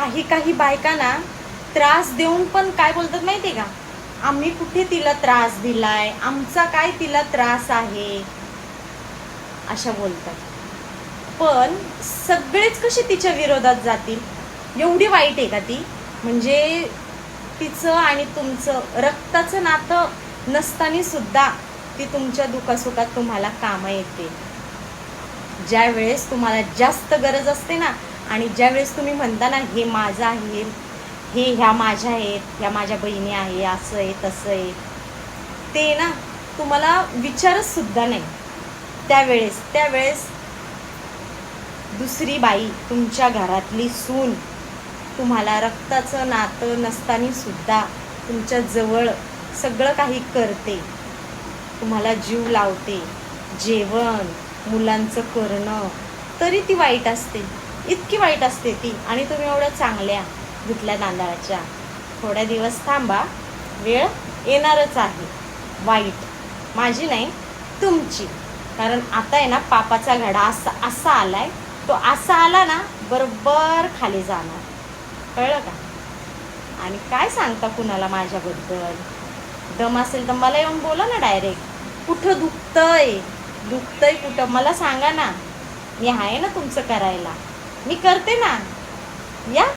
काही काही बायकांना त्रास देऊन पण काय बोलतात माहितीये का? आम्ही कुठे तिला त्रास दिलाय? आमचा काय तिला त्रास आहे? अशा बोलतात. पण सगळेच कसे तिच्या विरोधात जातील? एवढी वाईट आहे का ती? म्हणजे तिचं आणि तुमचं रक्ताचं नातं नसताना सुद्धा ती तुमच्या दुखासुखात तुम्हाला कामं येते ज्या वेळेस तुम्हाला जास्त गरज असते ना आणि ज्यावेळेस तुम्ही म्हणता ना हे माझं आहे हे ह्या माझ्या आहेत ह्या माझ्या बहिणी आहे असं आहे तसं आहे ते ना तुम्हाला विचारच सुद्धा नाही. त्यावेळेस त्यावेळेस दुसरी बाई तुमच्या घरातली सून तुम्हाला रक्ताचं नातं नसताना सुद्धा तुमच्या जवळ सगळं काही करते. तुम्हाला जीव लावते जेवण मुलांचं करणं तरी ती वाईट असते. इतकी वाईट असते ती. आणि तुम्ही एवढ्या चांगल्या घेतल्या तांदळाच्या थोड्या दिवस थांबा. वेळ येणारच आहे. वाईट. माझी नाही तुमची. कारण आता आहे ना पापाचा घडा असा असा आलाय. तो असा आला ना बरोबर खाली जाणार. कळलं का? आणि काय सांगता कुणाला माझ्याबद्दल? दम असेल तर मला येऊन बोला ना डायरेक्ट कुठं दुखतंय? दुखतंय कुठं? मला सांगा ना. मी आहे ना तुमचं करायला. मी करते ना. या.